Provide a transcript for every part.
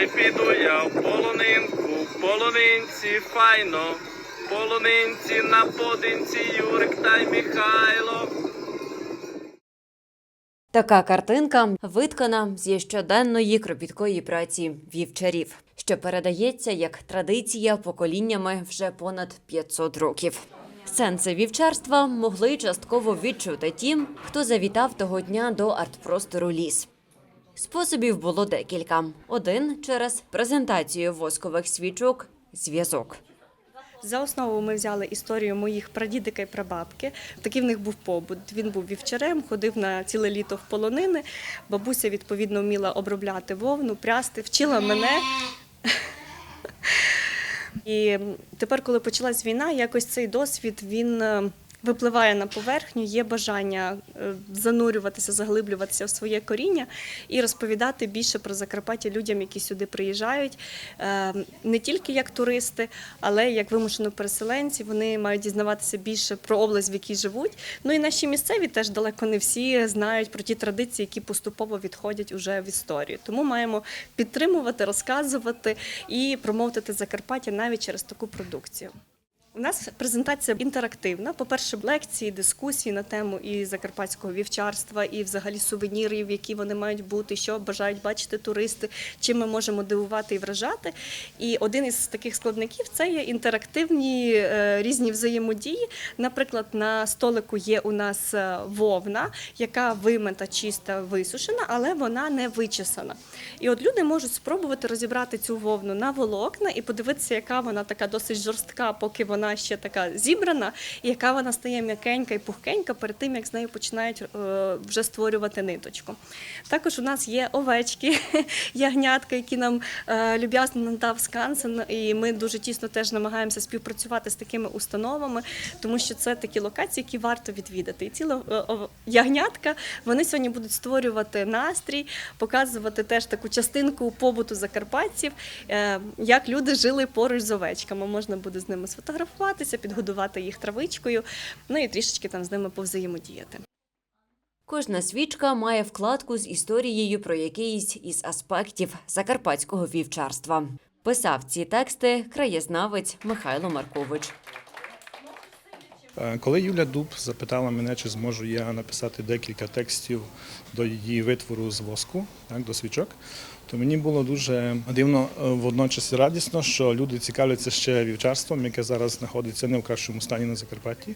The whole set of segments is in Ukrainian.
Ой, піду я в полонинку, полонинці файно, полонинці на подинці Юрик та й Михайло. Така картинка виткана зі щоденної кропіткої праці вівчарів, що передається як традиція поколіннями вже понад 500 років. Сенси вівчарства могли частково відчути ті, хто завітав того дня до артпростору ліс. Способів було декілька. Один через презентацію воскових свічок зв'язок. За основу ми взяли історію моїх прадідика і прабабки. Такий в них був побут. Він був вівчарем, ходив на ціле літо в полонини. Бабуся відповідно вміла обробляти вовну, прясти, вчила мене. І тепер, коли почалась війна, якось цей досвід він е, випливає на поверхню, є бажання е, занурюватися, заглиблюватися в своє коріння і розповідати більше про Закарпаття людям, які сюди приїжджають, Е, не тільки як туристи, але як вимушено переселенці. Вони мають дізнаватися більше про область, в якій живуть. Ну і наші місцеві теж далеко не всі знають про ті традиції, які поступово відходять уже в історію. Тому маємо підтримувати, розказувати і промовити Закарпаття навіть через таку продукцію. У нас презентація інтерактивна. По-перше, лекції, дискусії на тему і закарпатського вівчарства, і взагалі сувенірів, які вони мають бути, що бажають бачити туристи, чим ми можемо дивувати і вражати. І один із таких складників це є інтерактивні е, різні взаємодії. Наприклад, на столику є у нас е, вовна, яка вимита, чиста, висушена, але вона не вичесана. І от люди можуть спробувати розібрати цю вовну на волокна і подивитися, яка вона така досить жорстка, поки вона ще така зібрана, і яка вона стає м'якенька і пухкенька перед тим, як з нею починають е, вже створювати ниточку. Також у нас є овечки, ягнятка, які нам е, люб'язно надав Скансен, і ми дуже тісно теж намагаємося співпрацювати з такими установами, тому що це такі локації, які варто відвідати. І ці ло- е, ягнятка вони сьогодні будуть створювати настрій, показувати теж таку частинку побуту закарпатців, як люди жили поруч з овечками. Можна буде з ними сфотографуватися, підгодувати їх травичкою, ну і трішечки там з ними повзаємодіяти. Кожна свічка має вкладку з історією про якийсь із аспектів закарпатського вівчарства. Писав ці тексти краєзнавець Михайло Маркович. Е, Коли Юля Дуб запитала мене, чи зможу я написати декілька текстів до її витвору з воску, так, до свічок, то мені було дуже дивно е, водночас радісно, що люди цікавляться ще вівчарством, яке зараз знаходиться не в кращому стані на Закарпатті.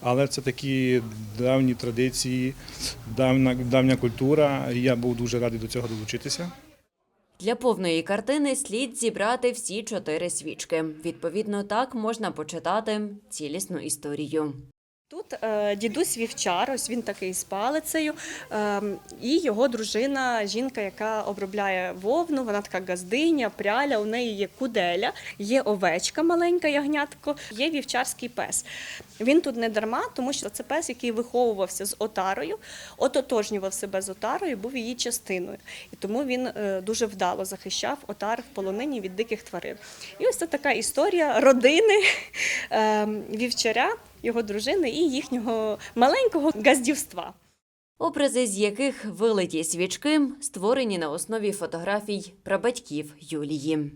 Але це такі давні традиції, давня, давня культура. і Я був дуже радий до цього долучитися. Для повної картини слід зібрати всі чотири свічки. Відповідно, так можна почитати цілісну історію. Тут е, дідусь вівчар, ось він такий з палицею, е, і його дружина, жінка, яка обробляє вовну, вона така газдиня, пряля, у неї є куделя, є овечка маленька ягнятко, є вівчарський пес. Він тут не дарма, тому що це пес, який виховувався з отарою, ототожнював себе з отарою, був її частиною. І тому він е, дуже вдало захищав отар в полонині від диких тварин. І ось це така історія родини е, вівчаря, його дружини і їхнього маленького газдівства. Образи, з яких вилиті свічки, створені на основі фотографій прабатьків Юлії.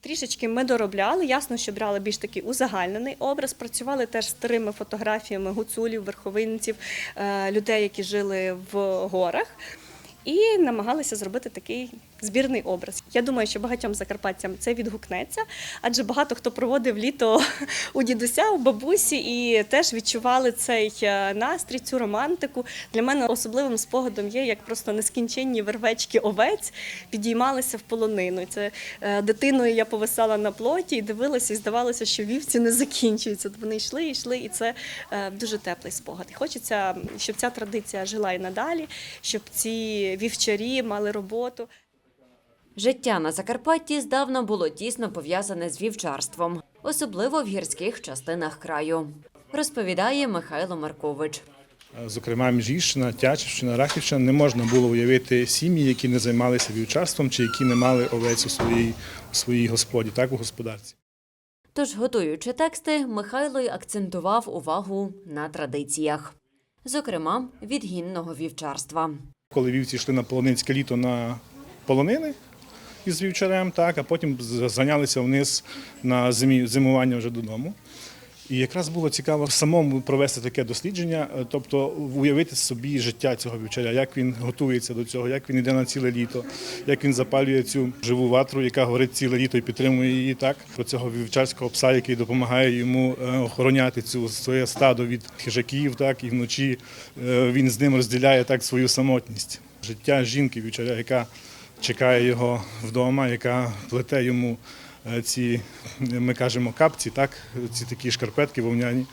Трішечки ми доробляли. Ясно, що брали більш такий узагальнений образ. Працювали теж старими фотографіями гуцулів, верховинців, е, людей, які жили в горах. І намагалися зробити такий збірний образ. Я думаю, що багатьом закарпатцям це відгукнеться, адже багато хто проводив літо у дідуся, у бабусі, і теж відчували цей е, настрій, цю романтику. Для мене особливим спогадом є, як просто нескінченні вервечки овець підіймалися в полонину. Це е, дитиною я повисала на плоті і дивилася, і здавалося, що вівці не закінчуються. Вони йшли, йшли, і це е, дуже теплий спогад. І хочеться, щоб ця традиція жила і надалі, щоб ці вівчарі мали роботу. Життя на Закарпатті здавна було тісно пов'язане з вівчарством, особливо в гірських частинах краю, розповідає Михайло Маркович. Зокрема, Міжгірщина, Тячівщина, Рахівщина не можна було уявити сім'ї, які не займалися вівчарством чи які не мали овець у своїй, у своїй господі, так у господарці. Тож, готуючи тексти, Михайло й акцентував увагу на традиціях, зокрема відгінного вівчарства. Коли вівці йшли на полонинське літо на полонини, із вівчарем, так, а потім з- зайнялися вниз на зимі, зимування вже додому. І якраз було цікаво самому провести таке дослідження, е, тобто уявити собі життя цього вівчаря, як він готується до цього, як він йде на ціле літо, як він запалює цю живу ватру, яка горить ціле літо і підтримує її так. Про цього вівчарського пса, який допомагає йому е, охороняти цю своє стадо від хижаків, так і вночі е, він з ним розділяє так свою самотність. Життя жінки вівчаря, яка чекає його вдома, яка плете йому е, ці, ми кажемо, капці, так, ці такі шкарпетки вовняні,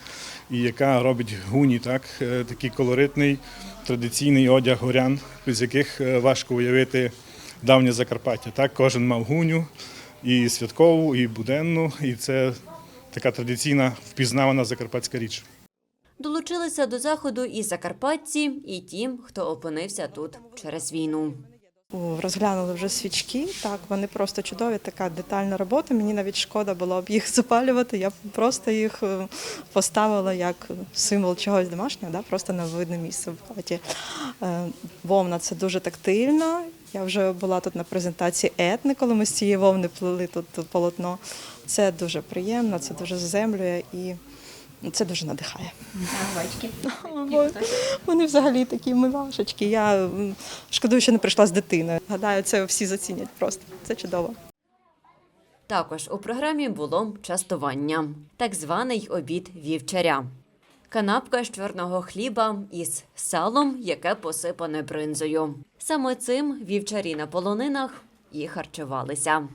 і яка робить гуні, так, е, такий колоритний традиційний одяг горян, з яких е, важко уявити давнє Закарпаття. Так, кожен мав гуню і святкову, і буденну, і це така традиційна впізнавана закарпатська річ. Долучилися до заходу і закарпатці, і ті, хто опинився тут через війну. Розглянули вже свічки. Так, вони просто чудові. Така детальна робота. Мені навіть шкода було б їх запалювати. Я просто їх е, поставила як символ чогось домашнього, да? просто на видне місце в хаті. Е, Вовна це дуже тактильно. Я вже була тут на презентації етни, коли ми з цієї вовни плели тут полотно. Це дуже приємно, це дуже заземлює і це дуже надихає. Вони взагалі такі милашечки. Я шкодую, що не прийшла з дитиною. Гадаю, це всі зацінять просто. Це чудово. Також у програмі було частування, так званий обід вівчаря. Канапка з чорного хліба із салом, яке посипане бринзою. Саме цим вівчарі на полонинах і харчувалися.